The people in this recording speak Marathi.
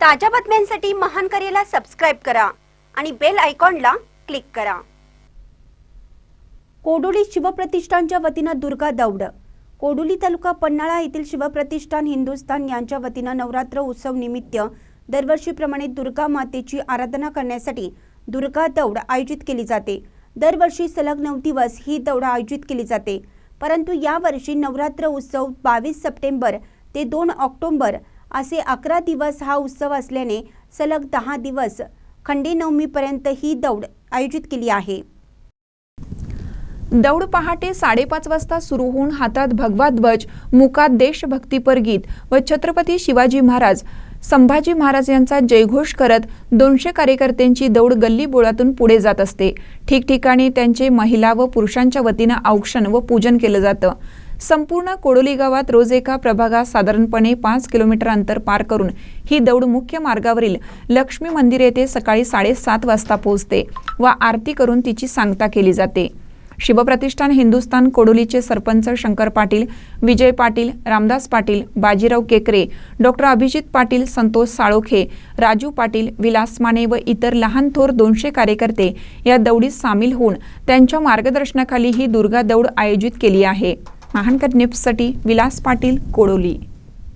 ताज्या बातम्यांसाठी महान करेला सबस्क्राईब करा आणि बेल आयकॉनला क्लिक करा. कोडोली शिवप्रतिष्ठानच्या वतीनं दुर्गा दौड. कोडोली तालुका पन्हाळा येथील शिवप्रतिष्ठान हिंदुस्थान यांच्या वतीनं नवरात्र उत्सव निमित्त दरवर्षीप्रमाणे दुर्गा मातेची आराधना करण्यासाठी दुर्गा दौड आयोजित केली जाते. दरवर्षी सलग नऊ दिवस ही दौड आयोजित केली जाते. परंतु यावर्षी नवरात्र उत्सव बावीस सप्टेंबर ते दोन ऑक्टोंबर असे अकरा दिवस हा उत्सव असल्याने सलग दहा दिवस खंडेनवमीपर्यंत ही दौड आयोजित केली आहे. दौड पहाटे साडेपाच वाजता सुरू होऊन हातात भगवा ध्वज मुकात देशभक्तीपर गीत व छत्रपती शिवाजी महाराज संभाजी महाराज यांचा जयघोष करत दोनशे कार्यकर्त्यांची दौड गल्ली बोळातून पुढे जात असते. ठिकठिकाणी त्यांचे महिला व पुरुषांच्या वतीनं औक्षण व पूजन केलं जातं. संपूर्ण कोडोली गावात रोज एका प्रभागात साधारणपणे पाच किलोमीटर अंतर पार करून ही दौड मुख्य मार्गावरील लक्ष्मी मंदिर येथे सकाळी साडेसात वाजता पोहोचते व आरती करून तिची सांगता केली जाते. शिवप्रतिष्ठान हिंदुस्थान कोडोलीचे सरपंच शंकर पाटील विजय पाटील रामदास पाटील बाजीराव केकरे डॉक्टर अभिजित पाटील संतोष साळोखे राजू पाटील विलास माने व इतर लहान थोर दोनशे कार्यकर्ते या दौडीत सामील होऊन त्यांच्या मार्गदर्शनाखाली ही दुर्गा दौड आयोजित केली आहे. महानकर न्यूजसाठी विलास पाटील कोडोली.